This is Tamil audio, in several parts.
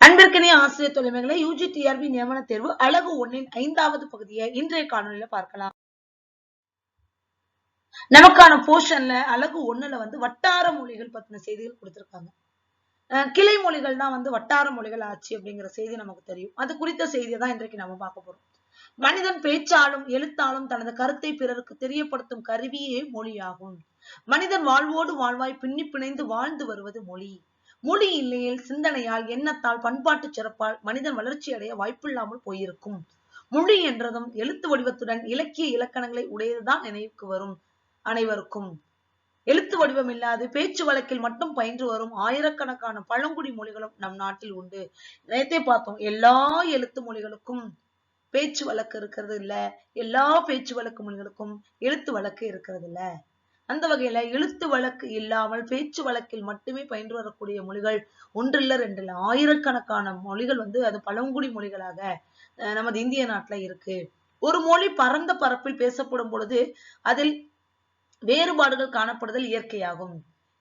அன்பிற்கனே ஆசிரியர் தொலைமைகளை யூஜி டிஆர்பி நியமன தேர்வு அழகு ஒன்னின் ஐந்தாவது பகுதியை இன்றைய காணொலியில பார்க்கலாம். நமக்கான போர்ஷன்ல அழகு ஒண்ணுல வந்து வட்டார மொழிகள் பத்தின செய்திகள் கொடுத்திருக்காங்க. கிளை மொழிகள் தான் வந்து வட்டார மொழிகள் ஆச்சு அப்படிங்கிற செய்தி நமக்கு தெரியும். அது குறித்த செய்தியை தான் இன்றைக்கு நம்ம பார்க்க போறோம். மனிதன் பேச்சாலும் எழுத்தாலும் தனது கருத்தை பிறருக்கு தெரியப்படுத்தும் கருவியே மொழியாகும். மனிதன் வாழ்வோடு வாழ்வாய் பின்னி பிணைந்து வாழ்ந்து வருவது மொழி. மொழி இல்லையில் சிந்தனையால் எண்ணத்தால் பண்பாட்டு சிறப்பால் மனிதன் வளர்ச்சி அடைய வாய்ப்பில்லாமல் போயிருக்கும். மொழி என்றதும் எழுத்து வடிவத்துடன் இலக்கிய இலக்கணங்களை உடையதுதான் நினைவுக்கு வரும் அனைவருக்கும். எழுத்து வடிவம் இல்லாது பேச்சு வழக்கில் மட்டும் பயின்று வரும் ஆயிரக்கணக்கான பழங்குடி மொழிகளும் நம் நாட்டில் உண்டு. நேத்தே பார்த்தோம் எல்லா எழுத்து மொழிகளுக்கும் பேச்சு வழக்கு இருக்கிறது இல்ல. எல்லா பேச்சு வழக்கு மொழிகளுக்கும் எழுத்து வழக்கு இருக்கிறது இல்ல. அந்த வகையில எழுத்து வழக்கு இல்லாமல் பேச்சு வழக்கில் மட்டுமே பயின்று வரக்கூடிய மொழிகள் ஒன்றில்ல ரெண்டில்ல ஆயிரக்கணக்கான மொழிகள் வந்து அது பழங்குடி மொழிகளாக நமது இந்திய நாட்டுல இருக்கு. ஒரு மொழி பரந்த பரப்பில் பேசப்படும் பொழுது அதில் வேறுபாடுகள் காணப்படுதல் இயற்கையாகும்.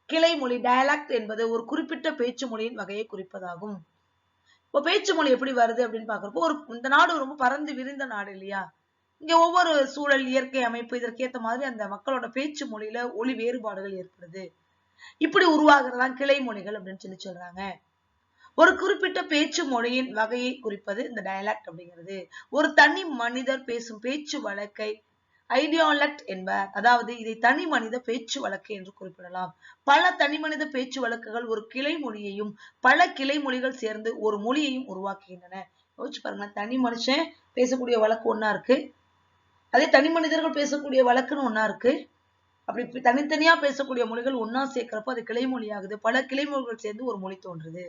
கிளை மொழி டயலாக்ட் என்பது ஒரு குறிப்பிட்ட பேச்சு மொழியின் வகையை குறிப்பதாகும். இப்போ பேச்சு மொழி எப்படி வருது அப்படின்னு பாக்குறப்போ ஒரு இந்த நாடு ரொம்ப பறந்து விரிந்த நாடு இல்லையா? இங்க ஒவ்வொரு சூழல் இயற்கை அமைப்பு இதற்கேத்த மாதிரி அந்த மக்களோட பேச்சு மொழியில ஒளி வேறுபாடுகள் ஏற்படுது. இப்படி உருவாகிறதான் கிளை மொழிகள் அப்படின்னு சொல்லி சொல்றாங்க. ஒரு குறிப்பிட்ட பேச்சு மொழியின் வகையை குறிப்பது இந்த டயலாக்ட் அப்படிங்கிறது. ஒரு தனி மனிதர் பேசும் பேச்சு வழக்கை ஐடியாலக்ட் என்பார் அதாவது இதை தனி மனித பேச்சு வழக்கு என்று குறிப்பிடலாம். பல தனி மனித பேச்சு வழக்குகள் ஒரு கிளை மொழியையும் பல கிளை மொழிகள் சேர்ந்து ஒரு மொழியையும் உருவாக்குகின்றன. யோசிச்சு பாருங்க தனி மனுஷன் பேசக்கூடிய வழக்கு ஒன்னா இருக்கு. அதே தனி மனிதர்கள் பேசக்கூடிய வழக்குன்னு ஒண்ணா இருக்கு. அப்படி தனித்தனியா பேசக்கூடிய மொழிகள் ஒண்ணா சேர்க்கிறப்போ அது கிளைமொழி ஆகுது பல கிளைமொழிகள் சேர்ந்து ஒரு மொழி தோன்றுது.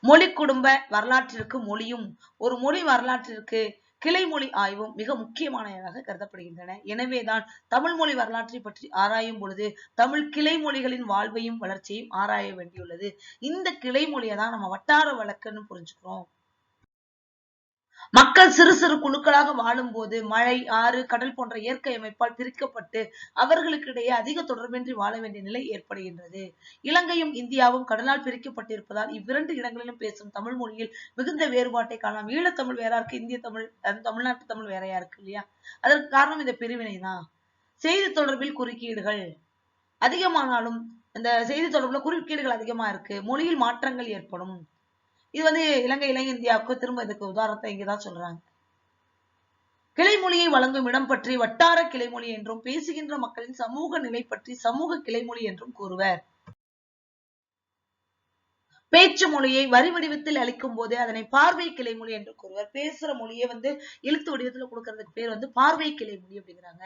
மொழி குடும்ப வரலாற்றிற்கு மொழியும் ஒரு மொழி வரலாற்றிற்கு கிளைமொழி ஆய்வும் மிக முக்கியமானதாக கருதப்படுகின்றன. எனவேதான் தமிழ் மொழி வரலாற்றை பற்றி ஆராயும் பொழுது தமிழ் கிளைமொழிகளின் வாழ்வையும் வளர்ச்சியையும் ஆராய வேண்டியுள்ளது. இந்த கிளைமொழியை தான் நம்ம வட்டார வழக்குன்னு புரிஞ்சுக்கிறோம். மக்கள் சிறு சிறு குழுக்களாக வாழும்போது மழை ஆறு கடல் போன்ற இயற்கை அமைப்பால் பிரிக்கப்பட்டு அவர்களுக்கிடையே அதிக தொடர்பின்றி வாழ வேண்டிய நிலை ஏற்படுகின்றது. இலங்கையும் இந்தியாவும் கடலால் பிரிக்கப்பட்டிருப்பதால் இவ்விரண்டு இடங்களிலும் பேசும் தமிழ் மொழியில் மிகுந்த வேறுபாட்டை காணலாம். ஈழத்தமிழ் வேறா இருக்கு இந்திய தமிழ் தமிழ்நாட்டு தமிழ் வேறையா இருக்கு இல்லையா? அதற்கு காரணம் இந்த பிரிவினை தான். செய்தி தொடர்பில் குறுக்கீடுகள் அதிகமானாலும் இந்த செய்தி தொடர்புல குறுக்கீடுகள் அதிகமா இருக்கு. மொழியில் மாற்றங்கள் ஏற்படும். இது வந்து இலங்கை இலங்கை இந்தியாவுக்கு திரும்ப இதுக்கு உதாரணத்தை இங்கதான் சொல்றாங்க. கிளைமொழியை வழங்கும் இடம் பற்றி வட்டார கிளைமொழி என்றும் பேசுகின்ற மக்களின் சமூக நிலை பற்றி சமூக கிளைமொழி என்றும் கூறுவர். பேச்சு மொழியை வரி வடிவத்தில் அளிக்கும் போது அதனை பார்வை கிளைமொழி என்று கூறுவர். பேசுற மொழியை வந்து எழுத்து வடிவத்துல கொடுக்கறதுக்கு பேர் வந்து பார்வை கிளைமொழி அப்படிங்கிறாங்க.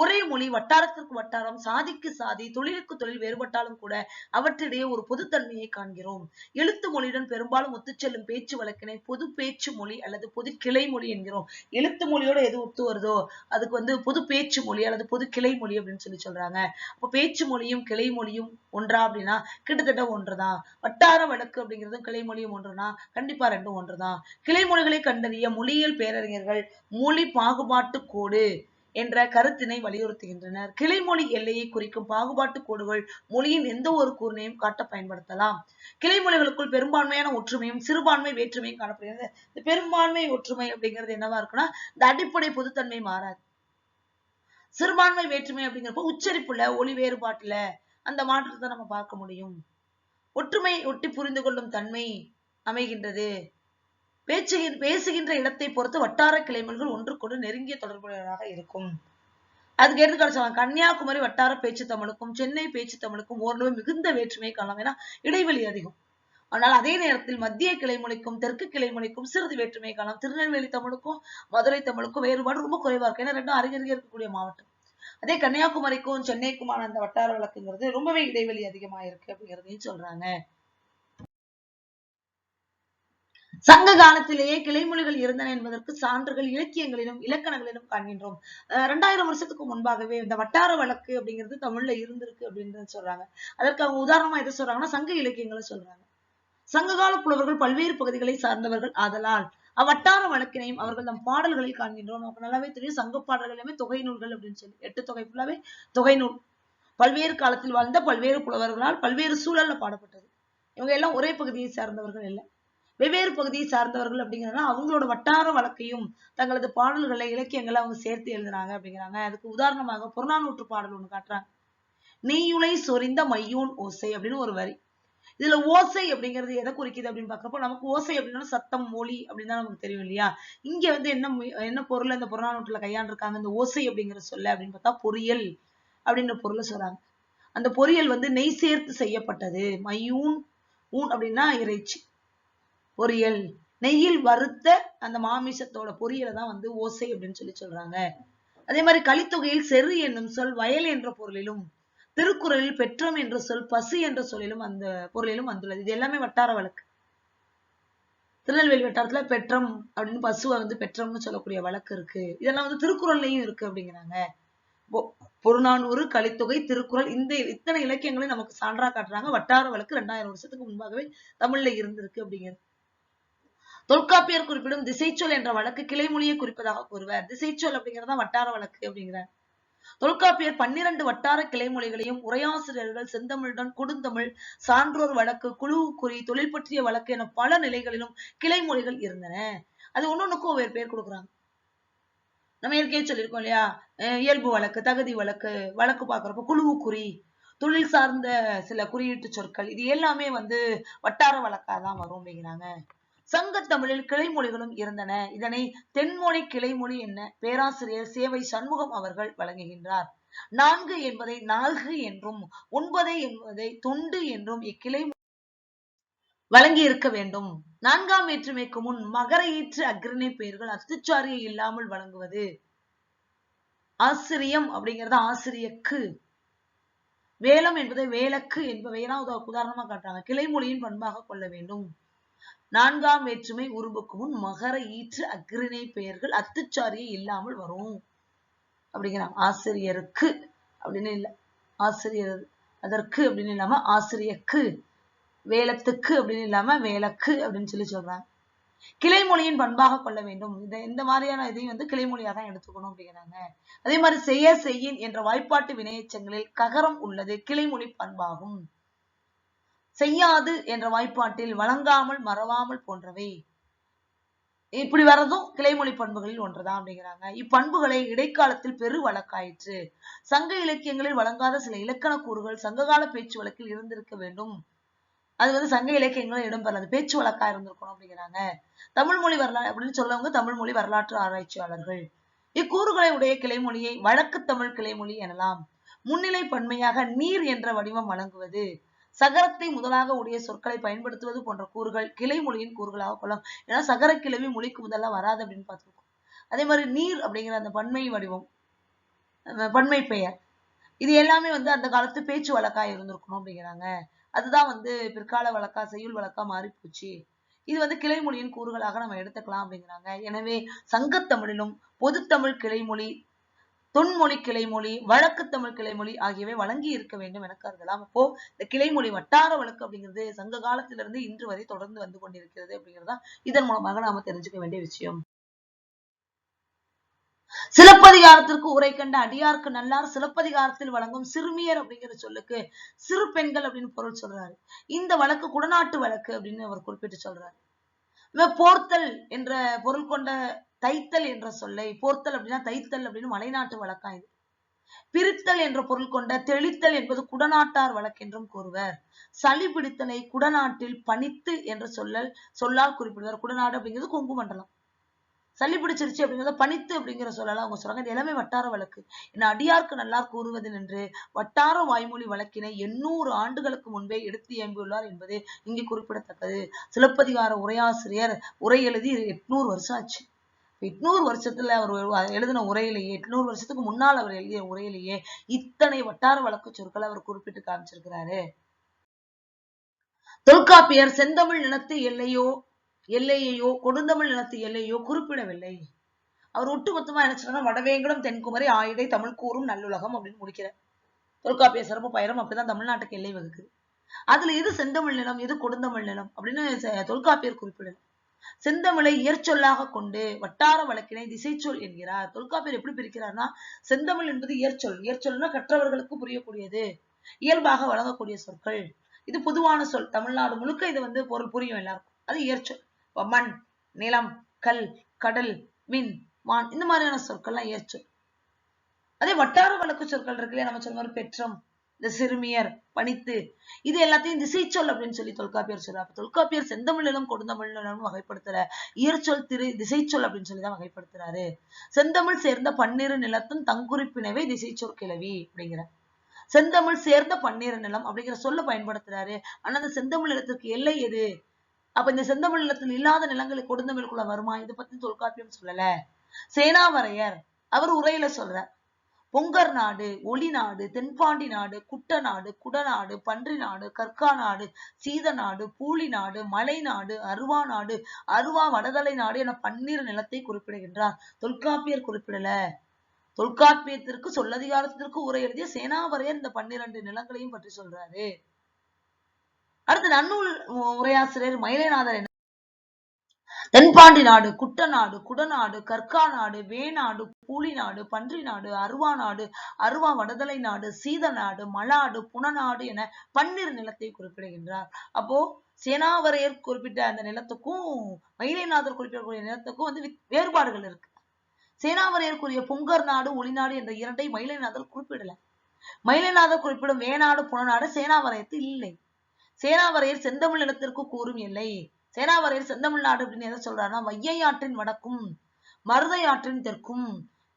ஒரே மொழி வட்டாரத்திற்கு வட்டாரம் சாதிக்கு சாதி தொழிலுக்கு தொழில் வேறுபட்டாலும் கூட அவற்றிடையே ஒரு பொதுத்தன்மையை காண்கிறோம். எழுத்து மொழியுடன் பெரும்பாலும் ஒத்துச்செல்லும் பேச்சு வழக்கினை பொது பேச்சு மொழி அல்லது பொது கிளை மொழி என்கிறோம். எழுத்து மொழியோட எது ஒத்து வருதோ அதுக்கு வந்து பொது பேச்சு மொழி அல்லது பொது கிளை மொழி அப்படின்னு சொல்லி சொல்றாங்க. அப்ப பேச்சு மொழியும் கிளை மொழியும் ஒன்றா அப்படின்னா கிட்டத்தட்ட ஒன்றுதான். வட்டார வழக்கு அப்படிங்கிறதும் கிளை மொழியும் ஒன்றுனா கண்டிப்பா ரெண்டும் ஒன்றுதான் கிளை மொழிகளை கண்டறிய மொழியியல் பேரறிஞர்கள் மொழி பாகுபாட்டு கோடு என்ற கருத்தினை வலியுறுத்துகின்றனர். கிளைமொழி எல்லையை குறிக்கும் பாகுபாட்டு கோடுகள் மொழியின் எந்த ஒரு கூறினையும் காட்ட பயன்படுத்தலாம். கிளைமொழிகளுக்குள் பெரும்பான்மையான ஒற்றுமையும் சிறுபான்மை வேற்றுமையும் காணப்படுகிறது. இந்த பெரும்பான்மை ஒற்றுமை அப்படிங்கிறது என்னவா இருக்குன்னா இந்த அடிப்படை பொதுத்தன்மை மாறாது. சிறுபான்மை வேற்றுமை அப்படிங்கிறப்ப உச்சரிப்புல ஒளி வேறுபாட்டுல அந்த மாற்றத்தை நம்ம பார்க்க முடியும். ஒற்றுமை ஒட்டி புரிந்து கொள்ளும் தன்மை அமைகின்றது. பேச்சுகின் பேசுகின்ற இடத்தை பொறுத்து வட்டார கிளைமல்கள் ஒன்றுக்கொன்று நெருங்கிய தொடர்புடையவராக இருக்கும். அதுக்கு எடுத்துக்காட்டு சொல்லலாம். கன்னியாகுமரி வட்டார பேச்சு தமிழுக்கும் சென்னை பேச்சு தமிழுக்கும் ஓரளவு மிகுந்த வேற்றுமையை காணலாம் ஏன்னா இடைவெளி அதிகம். ஆனால் அதே நேரத்தில் மத்திய கிளைமொழிக்கும் தெற்கு கிளைமொழிக்கும் சிறிது வேற்றுமையை காணலாம். திருநெல்வேலி தமிழுக்கும் மதுரை தமிழுக்கும் வேறுபாடு ரொம்ப குறைவா இருக்கு ஏன்னா ரெண்டும் அருகருகே இருக்கக்கூடிய மாவட்டம். அதே கன்னியாகுமரிக்கும் சென்னைக்குமான அந்த வட்டார வழக்குங்கிறது ரொம்பவே இடைவெளி அதிகமா இருக்கு அப்படிங்கிறதையும் சொல்றாங்க. சங்க காலத்திலேயே கிளைமொழிகள் இருந்தன என்பதற்கு சான்றுகள் இலக்கியங்களிலும் இலக்கணங்களிலும் காண்கின்றோம். ரெண்டாயிரம் வருஷத்துக்கு முன்பாகவே இந்த வட்டார வழக்கு அப்படிங்கிறது தமிழ்ல இருந்திருக்கு அப்படின்னு சொல்றாங்க. அதற்கு அவங்க உதாரணமா எதை சொல்றாங்கன்னா சங்க இலக்கியங்களை சொல்றாங்க. சங்ககால புலவர்கள் பல்வேறு பகுதிகளை சார்ந்தவர்கள் ஆதலால் அவ்வட்டார வழக்கினையும் அவர்கள் தம் பாடல்களில் காண்கின்றோம். நமக்கு நல்லாவே தெரியும் சங்க பாடல்கள் எல்லாமே தொகை நூல்கள் அப்படின்னு சொல்லி. எட்டு தொகை ஃபுல்லாவே தொகை நூல். பல்வேறு காலத்தில் வாழ்ந்த பல்வேறு புலவர்களால் பல்வேறு சூழல்ல பாடப்பட்டது. இவங்க எல்லாம் ஒரே பகுதியை சார்ந்தவர்கள் இல்லை. வெவ்வேறு பகுதியை சார்ந்தவர்கள் அப்படிங்கிறதுனா அவங்களோட வட்டார வழக்கையும் தங்களது பாடல்களை இலக்கியங்களை அவங்க சேர்த்து எழுதுறாங்க அப்படிங்கிறாங்க. அதுக்கு உதாரணமாக புறநானூற்று பாடல் ஒண்ணு காட்டுறாங்க. நெய்யுலை சொரிந்த மையூன் ஓசை அப்படின்னு ஒரு வரி. இதுல ஓசை அப்படிங்கிறது எதை குறிக்குது அப்படின்னு பாக்குறப்போ நமக்கு ஓசை அப்படின்னா சத்தம் மொழி அப்படின்னு தான் நமக்கு தெரியும் இல்லையா? இங்க வந்து என்ன மு- என்ன பொருள் இந்த புறநானூற்றுல கையாண்டிருக்காங்க? இந்த ஓசை அப்படிங்கிற சொல்ல அப்படின்னு பார்த்தா பொரியல் அப்படின்ற பொருளை சொல்றாங்க. அந்த பொரியல் வந்து நெய் சேர்த்து செய்யப்பட்டது. மையூன் ஊன் அப்படின்னா இறைச்சி. பொரியல் நெய்யில் வறுத்த அந்த மாமிசத்தோட பொரியலை தான் வந்து ஓசை அப்படின்னு சொல்லி சொல்றாங்க. அதே மாதிரி கலித்தொகையில் செரு என்னும் சொல் வயல் என்ற பொருளிலும் திருக்குறளில் பெற்றம் என்ற சொல் பசு என்ற சொல்லிலும் அந்த பொருளிலும் வந்துள்ளது. இது எல்லாமே வட்டார வழக்கு. திருநெல்வேலி வட்டாரத்துல பெற்றம் அப்படின்னு பசுவை வந்து பெற்றம்னு சொல்லக்கூடிய வழக்கு இருக்கு. இதெல்லாம் வந்து திருக்குறள்லயும் இருக்கு அப்படிங்கிறாங்க. பொ- புறநானூறு கலித்தொகை திருக்குறள் இந்த இத்தனை இலக்கியங்களையும் நமக்கு சான்றா காட்டுறாங்க. வட்டார வழக்கு ரெண்டாயிரம் வருஷத்துக்கு முன்பாகவே தமிழ்ல இருந்திருக்கு அப்படிங்கிறது. தொல்காப்பியர் குறிப்பிடும் திசைச்சொல் என்ற வழக்கு கிளைமொழியை குறிப்பதாக கூறுவர். திசைச்சொல் அப்படிங்கறதா வட்டார வழக்கு அப்படிங்கிறார். தொல்காப்பியர் பன்னிரண்டு வட்டார கிளைமொழிகளையும் உரையாசிரியர்கள் செந்தமிழுடன் கொடுந்தமிழ் சான்றோர் வழக்கு குழு குறி தொழில் பற்றிய வழக்கு என பல நிலைகளிலும் கிளைமொழிகள் இருந்தன. அது ஒன்னொன்னுக்கும் ஒவ்வொரு பேர் கொடுக்குறாங்க. நம்ம ஏற்கனவே சொல்லியிருக்கோம் இல்லையா? அஹ் இயல்பு வழக்கு தகுதி வழக்கு வழக்கு பார்க்குறப்ப குழுவு குறி தொழில் சார்ந்த சில குறியீட்டு சொற்கள் இது எல்லாமே வந்து வட்டார வழக்காதான் வரும் அப்படிங்கிறாங்க. சங்கத் தமிழில் கிளைமொழிகளும் இருந்தன. இதனை தென்மொழி கிளைமொழி என்ன பேராசிரியர் சேவை சண்முகம் அவர்கள் வழங்குகின்றார். நான்கு என்பதை நான்கு என்றும் ஒன்பதை என்பதை தொண்டு என்றும் இக்கிளை வழங்கி இருக்க வேண்டும். நான்காம் வேற்றுமைக்கு முன் மகர ஈற்று அக்ரணி பெயர்கள் அத்துச்சாரியை இல்லாமல் வழங்குவது. ஆசிரியம் அப்படிங்கிறது ஆசிரியக்கு. வேலம் என்பதை வேலக்கு என்பவை உதாரணமா காட்டுறாங்க. கிளைமொழியின் பண்பாக கொள்ள வேண்டும். நான்காம் வேற்றுமை உருவுக்கு முன் மகர ஈற்று அக்ரிணை பெயர்கள் அத்துச்சாரியை இல்லாமல் வரும். அப்படிங்கிறாங்க. ஆசிரியருக்கு அப்படின்னு இல்லை. ஆசிரியர் அதற்கு அப்படின்னு இல்லாம ஆசிரியக்கு. வேலத்துக்கு அப்படின்னு இல்லாம வேலக்கு அப்படின்னு சொல்லி சொல்றாங்க. கிளைமொழியின் பண்பாக கொள்ள வேண்டும். இந்த இந்த மாதிரியான இதையும் வந்து கிளைமொழியா தான் எடுத்துக்கணும் அப்படிங்கிறாங்க. அதே மாதிரி செய்ய செய்யின் என்ற வாய்ப்பாட்டு வினையச்சங்களில் ககரம் உள்ளது. கிளைமொழி பண்பாகும். செய்யாது என்ற வாய்ப்பாட்டில் வழங்காமல் மறவாமல் போன்றவை. இப்படி வர்றதும் கிளைமொழி பண்புகளில் ஒன்றுதான் அப்படிங்கிறாங்க. இப்பண்புகளை இடைக்காலத்தில் பெரு வழக்காயிற்று. சங்க இலக்கியங்களில் வழங்காத சில இலக்கண கூறுகள் சங்ககால பேச்சு வழக்கில் இருந்திருக்க வேண்டும். அது வந்து சங்க இலக்கியங்களில் இடம்பெறாது. பேச்சு வழக்கா இருந்திருக்கணும் அப்படிங்கிறாங்க. தமிழ் மொழி வரலாறு அப்படின்னு சொல்லவங்க தமிழ் மொழி வரலாற்று ஆராய்ச்சியாளர்கள். இக்கூறுகளை உடைய கிளைமொழியை வழக்கு தமிழ் கிளைமொழி எனலாம். முன்னிலை பன்மையாக நீர் என்ற வடிவம் வழங்குவது. சகரத்தை முதலாக உடைய சொற்களை பயன்படுத்துவது போன்ற கூறுகள் கிளைமொழியின் கூறுகளாக கொள்ளலாம். ஏன்னா சகர கிளவி மொழிக்கு முதல்ல வராது அப்படின்னு பார்த்துருக்கோம். அதே மாதிரி நீர் அப்படிங்கிற அந்த பன்மை வடிவம் பன்மை பெயர் இது எல்லாமே வந்து அந்த காலத்து பேச்சு வழக்கா இருந்திருக்கணும் அப்படிங்கிறாங்க. அதுதான் வந்து பிற்கால வழக்கா செய்யுள் வழக்கா மாறி போச்சு இது வந்து கிளைமொழியின் கூறுகளாக நம்ம எடுத்துக்கலாம் அப்படிங்கிறாங்க. எனவே சங்கத்தமிழிலும் பொதுத்தமிழ் கிளைமொழி தொன்மொழி கிளைமொழி வழக்கு தமிழ் கிளைமொழி ஆகியவை வழங்கி இருக்க வேண்டும் என கருதலாம் அப்போ இந்த கிளைமொழி வட்டார வழக்கு அப்படிங்கிறது சங்க காலத்திலிருந்து இன்று வரை தொடர்ந்து வந்து கொண்டிருக்கிறது அப்படிங்கிறதா இதன் மூலமாக நாம தெரிஞ்சுக்க வேண்டிய விஷயம். சிலப்பதிகாரத்திற்கு உரை கண்ட அடியார்க்கு நல்லார் சிலப்பதிகாரத்தில் வழங்கும் சிறுமியர் அப்படிங்கிற சொல்லுக்கு சிறு பெண்கள் அப்படின்னு பொருள் சொல்றாரு. இந்த வழக்கு குடநாட்டு வழக்கு அப்படின்னு அவர் குறிப்பிட்டு சொல்றாரு. போர்த்தல் என்ற பொருள் கொண்ட தைத்தல் என்ற சொல்லை போர்த்தல் அப்படின்னா தைத்தல் அப்படின்னு மலைநாட்டு வழக்கா இது. பிரித்தல் என்ற பொருள் கொண்ட தெளித்தல் என்பது குடநாட்டார் வழக்கென்றும் கூறுவர். சளி பிடித்தலை குடநாட்டில் பனித்து என்ற சொல்லல் சொல்லால் குறிப்பிடுவார். குடநாடு அப்படிங்கிறது கொங்கு மண்டலம். சளி பிடிச்சிருச்சு அப்படிங்கிறத பணித்து அப்படிங்கிற சொல்லலாம் அவங்க சொல்றாங்க. இது எல்லாமே வட்டார வழக்கு. என்ன அடியார்க்கு நல்லா கூறுவது நின்று வட்டார வாய்மொழி வழக்கினை எண்ணூறு ஆண்டுகளுக்கு முன்பே எடுத்து இயம்பியுள்ளார் என்பது இங்கே குறிப்பிடத்தக்கது. சிலப்பதிகார உரையாசிரியர் உரை எழுதி எட்நூறு வருஷம் ஆச்சு. எட்நூறு வருஷத்துல அவர் எழுதின உரையிலேயே எட்நூறு வருஷத்துக்கு முன்னால் அவர் எழுதிய உரையிலேயே இத்தனை வட்டார வழக்கு சொற்களை அவர் குறிப்பிட்டு காமிச்சிருக்கிறாரு. தொல்காப்பியர் செந்தமிழ் நிலத்து எல்லையோ எல்லையையோ கொடுந்தமிழ் நிலத்து எல்லையோ குறிப்பிடவில்லை. அவர் ஒட்டுமொத்தமா என்ன சொல்றாங்க வடவேங்கடம் தென்குமரி ஆயிடை தமிழ் கூறும் நல்லுலகம் அப்படின்னு முடிக்கிறார். தொல்காப்பிய சிறப்பு பயிரம் அப்படிதான் தமிழ்நாட்டுக்கு எல்லை வகுக்குது. அதுல இது செந்தமிழ் நிலம் இது கொடுந்தமிழ் நிலம் அப்படின்னு தொல்காப்பியர் குறிப்பிடல. செந்தமிழை இயற்சொல்லாக கொண்டு வட்டார வழக்கினை திசைச்சொல் என்கிறார். தொல்காப்பியர் எப்படி பிரிக்கிறார்னா செந்தமிழ் என்பது இயற்சொல். இயற்சொல்னா கற்றவர்களுக்கு புரியக்கூடியது. இயல்பாக வழங்கக்கூடிய சொற்கள். இது பொதுவான சொல். தமிழ்நாடு முழுக்க இது வந்து பொருள் புரியும் எல்லாருக்கும். அது இயற்சொல். மண் நிலம் கல் கடல் மின் மான் இந்த மாதிரியான சொற்கள்லாம் இயற்சொல். அதே வட்டார வழக்கு சொற்கள் இருக்குல்லையா நம்ம சொன்ன மாதிரி பெற்றம் இந்த சிறுமியர் பணித்து இது எல்லாத்தையும் திசைச்சொல் அப்படின்னு சொல்லி தொல்காப்பியர் சொல்றாரு. அப்ப தொல்காப்பியர் செந்தமிழ் நிலம் கொடுந்தமிழ் வகைப்படுத்துற இயற்சொல் திரு திசைச்சொல் அப்படின்னு சொல்லி தான் வகைப்படுத்துறாரு. செந்தமிழ் சேர்ந்த பன்னிரு நிலத்தும் தங்குறிப்பினவே திசைச்சொல் கிளவி அப்படிங்கிற. செந்தமிழ் சேர்ந்த பன்னிரு நிலம் அப்படிங்கிற சொல்ல பயன்படுத்துறாரு. ஆனா அந்த செந்தமிழ் நிலத்திற்கு எல்லை எது? அப்ப இந்த செந்தமிழ் நிலத்தில் இல்லாத நிலங்களை கொடுந்தமிழ்குள்ள வருமா? இதை பத்தி தொல்காப்பியம் சொல்லல. சேனாவரையர் அவர் உரையில சொல்றார். பொங்கர் நாடு ஒளி நாடு தென்பாண்டி நாடு குட்ட நாடு குடநாடு பன்றி நாடு கற்கா நாடு சீத நாடு பூலி நாடு மலை நாடு அருவா நாடு அருவா வடதலை நாடு என பன்னிரு நிலத்தை குறிப்பிடுகின்றார். தொல்காப்பியர் குறிப்பிடல. தொல்காப்பியத்திற்கு சொல்லதிகாரத்திற்கு உரை எழுதிய சேனாவரையர் இந்த பன்னிரண்டு நிலங்களையும் பற்றி சொல்றாரு. அடுத்து நன்னூல் உரையாசிரியர் மயிலைநாதர் தென்பாண்டி நாடு குட்டநாடு குடநாடு கற்கா நாடு வேநாடு பூலி நாடு பன்றி நாடு அருவா நாடு அருவா வடதலை நாடு சீத நாடு மலாடு புனநாடு என பன்னிரு நிலத்தை குறிப்பிடுகின்றார். அப்போ சேனாவரையர் குறிப்பிட்ட அந்த நிலத்துக்கும் மயிலைநாதர் குறிப்பிடக்கூடிய நிலத்துக்கும் வந்து வேறுபாடுகள் இருக்கு. சேனாவரையருக்குரிய பொங்கர் நாடு ஒளிநாடு என்ற இரண்டை மயிலைநாதர் குறிப்பிடல. மயிலைநாதர் குறிப்பிடும் வேநாடு புனநாடு சேனாவரையத்து இல்லை. சேனாவரையர் செந்தமிழ் நிலத்திற்கு கூறும் எல்லை. சேனாவரையர் செந்தமிழ்நாடு அப்படின்னு எதை சொல்றாருன்னா வையை ஆற்றின் வடக்கும் மருதை ஆற்றின் தெற்கும்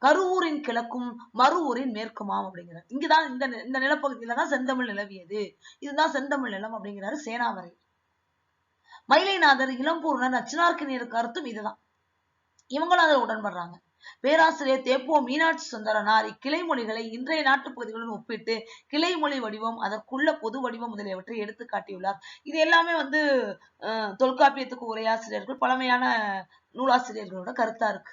கருவூரின் கிழக்கும் மறுவூரின் மேற்குமாம் அப்படிங்கிறார். இங்கதான் இந்த இந்த நிலப்பகுதியில தான் செந்தமிழ் நிலவியது. இதுதான் செந்தமிழ் நிலம் அப்படிங்கிறாரு சேனாவரை மயிலைநாதர் இளம்பூர்ணர் நச்சினார்க்கினியர் கருத்தும் இதுதான். இவங்களும் அதில் உடன்படுறாங்க. பேராசிரியர் தேப்போ மீனாட்சி சுந்தரனார் இக்கிளை மொழிகளை இன்றைய நாட்டுப் பகுதிகளுடன் ஒப்பிட்டு கிளை மொழி வடிவம் அதற்குள்ள பொது வடிவம் முதலியவற்றை எடுத்து காட்டியுள்ளார். இது எல்லாமே வந்து தொல்காப்பியத்துக்கு உரையாசிரியர்கள் பழமையான நூலாசிரியர்களோட கருத்தா இருக்கு.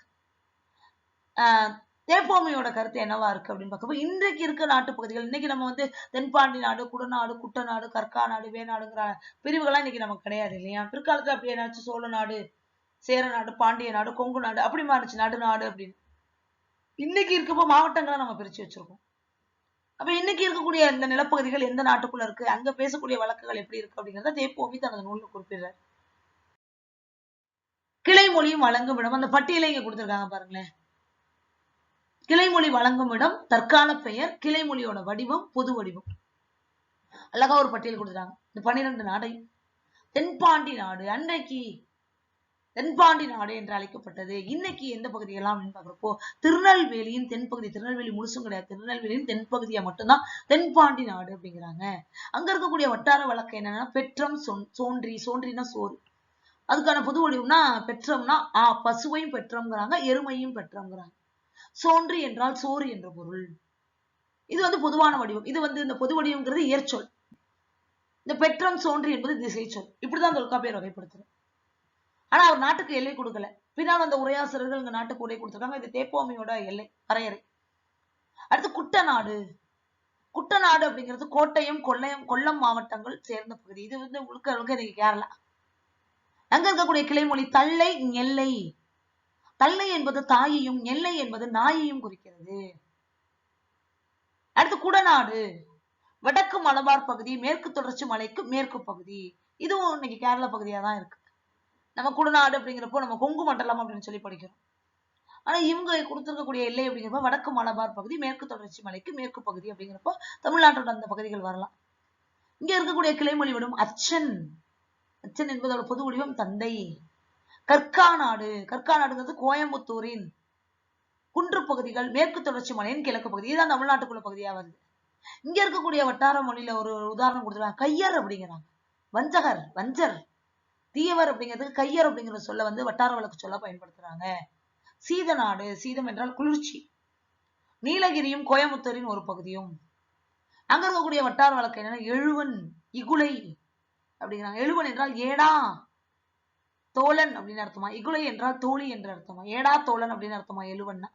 ஆஹ் தேப்போமையோட கருத்து என்னவா இருக்கு அப்படின்னு பார்க்கப்போ இன்றைக்கு இருக்க நாட்டுப் பகுதிகள் இன்னைக்கு நம்ம வந்து தென்பாண்டி நாடு குடநாடு குட்டநாடு கற்கா நாடு வேநாடுங்கிற பிரிவுகள்லாம் இன்னைக்கு நமக்கு கிடையாது இல்லையா? பிற்காலத்துல அப்படி என்னாச்சு சோழ நாடு சேர நாடு பாண்டிய நாடு கொங்கு நாடு அப்படி மாறுச்சு நடுநாடு அப்படின்னு. இன்னைக்கு இருக்கப்போ மாவட்டங்களை நம்ம பிரிச்சு வச்சிருக்கோம். அப்ப இன்னைக்கு இருக்கக்கூடிய இந்த நிலப்பகுதிகள் எந்த நாட்டுக்குள்ள இருக்கு? அங்க பேசக்கூடிய வழக்குகள் எப்படி இருக்கு அப்படிங்கிறத தேப்போவி தனது நூல்ல குறிப்பிடுறார். கிளைமொழியும் வழங்கும் இடம் அந்த பட்டியலை இங்க கொடுத்துருக்காங்க பாருங்களேன். கிளைமொழி வழங்கும் இடம் தற்கால பெயர் கிளைமொழியோட வடிவம் பொது வடிவம். அழகா ஒரு பட்டியல் கொடுத்துட்டாங்க இந்த பன்னிரண்டு நாடையும். தென்பாண்டி நாடு அன்னைக்கு தென்பாண்டி நாடு என்று அழைக்கப்பட்டது. இன்னைக்கு எந்த பகுதியெல்லாம் அப்படின்னு பாக்குறப்போ திருநெல்வேலியின் தென்பகுதி திருநெல்வேலி முழுசும் கிடையாது. திருநெல்வேலியின் தென்பகுதியை மட்டும்தான் தென்பாண்டி நாடு அப்படிங்கிறாங்க. அங்க இருக்கக்கூடிய வட்டார வழக்கு என்னன்னா பெற்றம் சொன் சோன்றி சோன்றினா சோறு. அதுக்கான பொது வடிவம்னா பெற்றம்னா ஆ பசுவையும் பெற்றம்ங்கிறாங்க எருமையும் பெற்றம்ங்கிறாங்க. சோன்றி என்றால் சோறு என்ற பொருள். இது வந்து பொதுவான வடிவம். இது வந்து இந்த பொது வடிவம்ங்கிறது இயற்சொல். இந்த பெற்றம் சோன்றி என்பது திசை சொல் இப்படிதான் தொல்காப்பியர் வகைப்படுத்துறோம் ஆனா அவர் நாட்டுக்கு எல்லை கொடுக்கல. பின்னால் அந்த உரையாசிரியர்கள் இங்க நாட்டுக்கு உரை கொடுத்துருக்காங்க இது தேப்போமையோட எல்லை வரையறை அடுத்து குட்டநாடு. குட்டநாடு அப்படிங்கிறது கோட்டையம் கொல்லையம் கொல்லம் மாவட்டங்கள் சேர்ந்த பகுதி. இது வந்து முழுக்க முழுக்க இன்னைக்கு கேரளா. அங்க இருக்கக்கூடிய கிளைமொழி தள்ளை நெல்லை தள்ளை என்பது தாயையும் நெல்லை என்பது நாயையும் குறிக்கிறது. அடுத்து குடநாடு. வடக்கு மலபார் பகுதி மேற்கு தொடர்ச்சி மலைக்கு மேற்கு பகுதி. இதுவும் இன்னைக்கு கேரளா பகுதியா தான் இருக்கு. நம்ம குடநாடு அப்படிங்கிறப்போ நம்ம கொங்கு மண்டலம் அப்படின்னு சொல்லி படிக்கிறோம். ஆனா இவங்க கொடுத்துருக்கக்கூடிய எல்லை அப்படிங்கிறப்ப வடக்கு மலபார் பகுதி மேற்கு தொடர்ச்சி மலைக்கு மேற்கு பகுதி அப்படிங்கிறப்போ தமிழ்நாட்டோட அந்த பகுதிகள் வரலாம். இங்க இருக்கக்கூடிய கிளைமொழி விடும் அச்சன் அச்சன் என்பதோட பொது வடிவம் தந்தை. கற்கா நாடு. கற்கா நாடுங்கிறது கோயம்புத்தூரின் குன்று பகுதிகள் மேற்கு தொடர்ச்சி மலையின் கிழக்கு பகுதி. இதுதான் தமிழ்நாட்டுக்குள்ள பகுதியா வருது. இங்க இருக்கக்கூடிய வட்டார மொழியில ஒரு ஒரு உதாரணம் கொடுத்துருக்காங்க. கையர் அப்படிங்கிறாங்க. வஞ்சகர் வஞ்சர். தீயவர் அப்படிங்கிறதுக்கு கையர் அப்படிங்கிற சொல்ல வந்து வட்டார வழக்கு சொல்ல பயன்படுத்துறாங்க. சீத நாடு சீதம் என்றால் குளிர்ச்சி. நீலகிரியும் கோயம்புத்தூரின் ஒரு பகுதியும். அங்க இருக்கக்கூடிய வட்டார வழக்கு என்னன்னா எழுவன் இகுலை அப்படிங்கிறாங்க. எழுவன் என்றால் ஏடா தோழன் அப்படின்னு அர்த்தமா? இகுலை என்றால் தோழி என்று அர்த்தமா? ஏடா தோழன் அப்படின்னு அர்த்தமா? எழுவன்னா.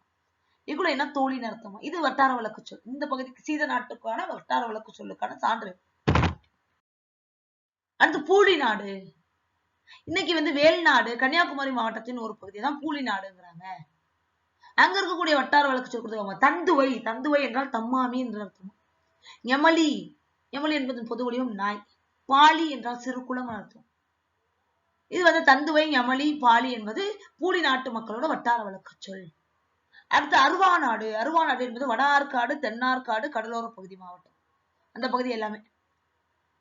இகுலைன்னா தோழின்னு அர்த்தமா? இது வட்டார வழக்கு சொல். இந்த பகுதிக்கு சீத நாட்டுக்கான வட்டார வழக்கு சொல்லுக்கான சான்று. அடுத்து பூழி நாடு இன்னைக்கு வந்து வேல்நாடு கன்னியாகுமரி மாவட்டத்தின் ஒரு பகுதி தான் பூலி நாடுங்கிறாங்க. அங்க இருக்கக்கூடிய வட்டார வழக்கு சொல் கொடுத்துருவாங்க தந்துவை தந்துவை என்றால் தம்மாமி என்று அர்த்தம்? எமலி எமலி என்பதன் பொது வடிவம் நாய். பாலி என்றால் சிறுகுளம் அர்த்தம். இது வந்து தந்துவை எமலி பாலி என்பது பூலி நாட்டு மக்களோட வட்டார வழக்கு சொல். அடுத்து அருவாநாடு அருவாநாடு என்பது வட ஆற்காடு தென்னார்காடு கடலோர பகுதி மாவட்டம். அந்த பகுதி எல்லாமே.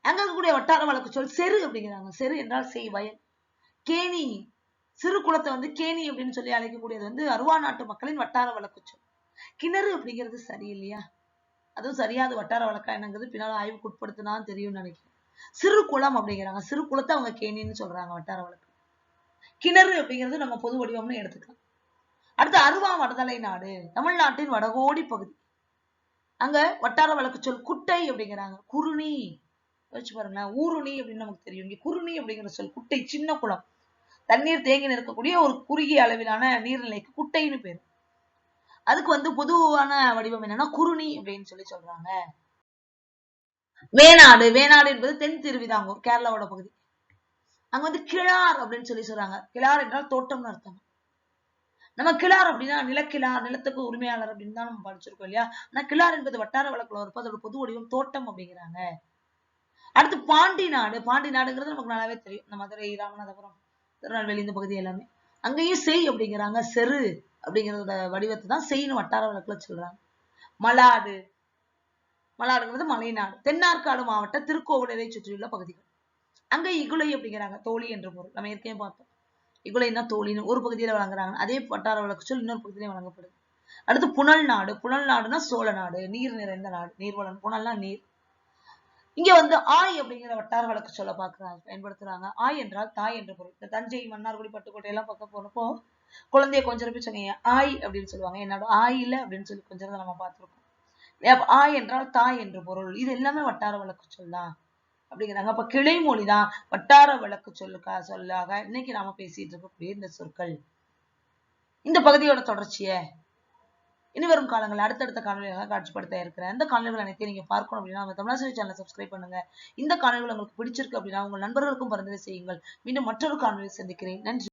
அங்க இருக்கக்கூடிய வட்டார வழக்கு சொல் செரு அப்படிங்கிறாங்க. செரு என்றால் செய்வயல் கேணி. சிறு குளத்தை வந்து கேணி அப்படின்னு சொல்லி அழைக்கக்கூடியது வந்து அருவா நாட்டு மக்களின் வட்டார வழக்கு சொல். கிணறு அப்படிங்கிறது சரி இல்லையா? அதுவும் சரியாது. வட்டார வழக்கா என்னங்கிறது பின்னால் ஆய்வுக்கு உட்படுத்தினா தெரியும்னு நினைக்கிறேன். சிறு குளம் அப்படிங்கிறாங்க. சிறு குளத்தை அவங்க கேணின்னு சொல்றாங்க வட்டார வழக்கு. கிணறு அப்படிங்கிறது நம்ம பொது வடிவம்னு எடுத்துக்கலாம். அடுத்து அருவா வடதலை நாடு. தமிழ்நாட்டின் வடகோடி பகுதி. அங்க வட்டார வழக்கு சொல் குட்டை அப்படிங்கிறாங்க. குருணி. யோசிச்சு பாருங்களேன். ஊருணி அப்படின்னு நமக்கு தெரியும். இங்க குருணி அப்படிங்கிற சொல் குட்டை சின்ன குளம். தண்ணீர் தேங்கி நிற்கக்கூடிய ஒரு குறுகிய அளவிலான நீர்நிலைக்கு குட்டைன்னு பேரு. அதுக்கு வந்து பொதுவான வடிவம் என்னன்னா குருணி அப்படின்னு சொல்லி சொல்றாங்க. வேணாடு வேணாடு என்பது தென் திருவிதாங்கூர் கேரளாவோட பகுதி. அங்க வந்து கிழார் அப்படின்னு சொல்லி சொல்றாங்க. கிழார் என்றால் தோட்டம்னு அர்த்தம். நம்ம கிளார் அப்படின்னா நிலக்கிழார் நிலத்துக்கு உரிமையாளர் அப்படின்னு தான் நம்ம படிச்சிருக்கோம் இல்லையா? ஆனா கிளார் என்பது வட்டார வழக்குல இருப்பது அதோட பொது வடிவம் தோட்டம் அப்படிங்கிறாங்க. அடுத்து பாண்டி நாடு. பாண்டி நாடுங்கிறது நமக்கு நல்லாவே தெரியும். இந்த மதுரை ராமநாதபுரம் திருநெல்வேலி இந்த பகுதி எல்லாமே. அங்கேயும் செய் அப்படிங்கிறாங்க. செரு அப்படிங்கிறத வடிவத்தை தான் செய்னு வட்டார வழக்குல சொல்றாங்க. மலாடு. மலாடுங்கிறது மலைநாடு. தென்னார்காடு மாவட்ட திருக்கோவிலரை சுற்றியுள்ள பகுதிகள். அங்க இகுலை அப்படிங்கிறாங்க. தோழி என்ற பொருள். நம்ம ஏற்கனவே பார்த்தோம். இகுலைன்னா தோழின்னு ஒரு பகுதியில வழங்குறாங்க அதே வட்டார வழக்கு சொல் இன்னொரு பகுதியில வழங்கப்படுது. அடுத்து புனல் நாடு. புனல் நாடுனா சோழ நாடு. நீர் நிறைந்த நாடு. நீர்வளம். புனல்னா நீர். இங்க வந்து ஆய் அப்படிங்கிற வட்டார வழக்கு சொல்ல பாக்குறாங்க பயன்படுத்துறாங்க. ஆய் என்றால் தாய் என்ற பொருள். இந்த தஞ்சை மன்னார்குடி பட்டுக்கோட்டை எல்லாம் பார்க்க போனப்போ குழந்தைய கொஞ்சம் போய் சொன்னீங்க ஆய் அப்படின்னு சொல்லுவாங்க. என்னோட ஆய் இல்ல அப்படின்னு சொல்லி கொஞ்சம் நம்ம பார்த்திருக்கோம் ஆய் என்றால் தாய் என்ற பொருள். இது எல்லாமே வட்டார வழக்கு சொல்லலாம் அப்படிங்கிறாங்க. அப்ப கிளைமொழி தான் வட்டார வழக்கு சொல்லுக்கா சொல்லாக. இன்னைக்கு நாம பேசிட்டு இருக்கக்கூடிய இந்த சொற்கள். இந்த பகுதியோட தொடர்ச்சியை இனி வரும் காலங்கள் அடுத்தடுத்த காணொலிகளாக காட்சிப்படுத்த இருக்கிறேன். இந்த காணொலிகள் அனைத்தையும் நீங்க பார்க்கணும் அப்படின்னா நம்ம தமிழாசிரி சேனலை சப்ஸ்கிரைப் பண்ணுங்க. இந்த காணொலிகள் உங்களுக்கு பிடிச்சிருக்கு அப்படின்னா உங்கள் நண்பர்களுக்கும் பரிந்துரை செய்யுங்கள். மீண்டும் மற்றொரு காணொலியை சந்திக்கிறேன். நன்றி.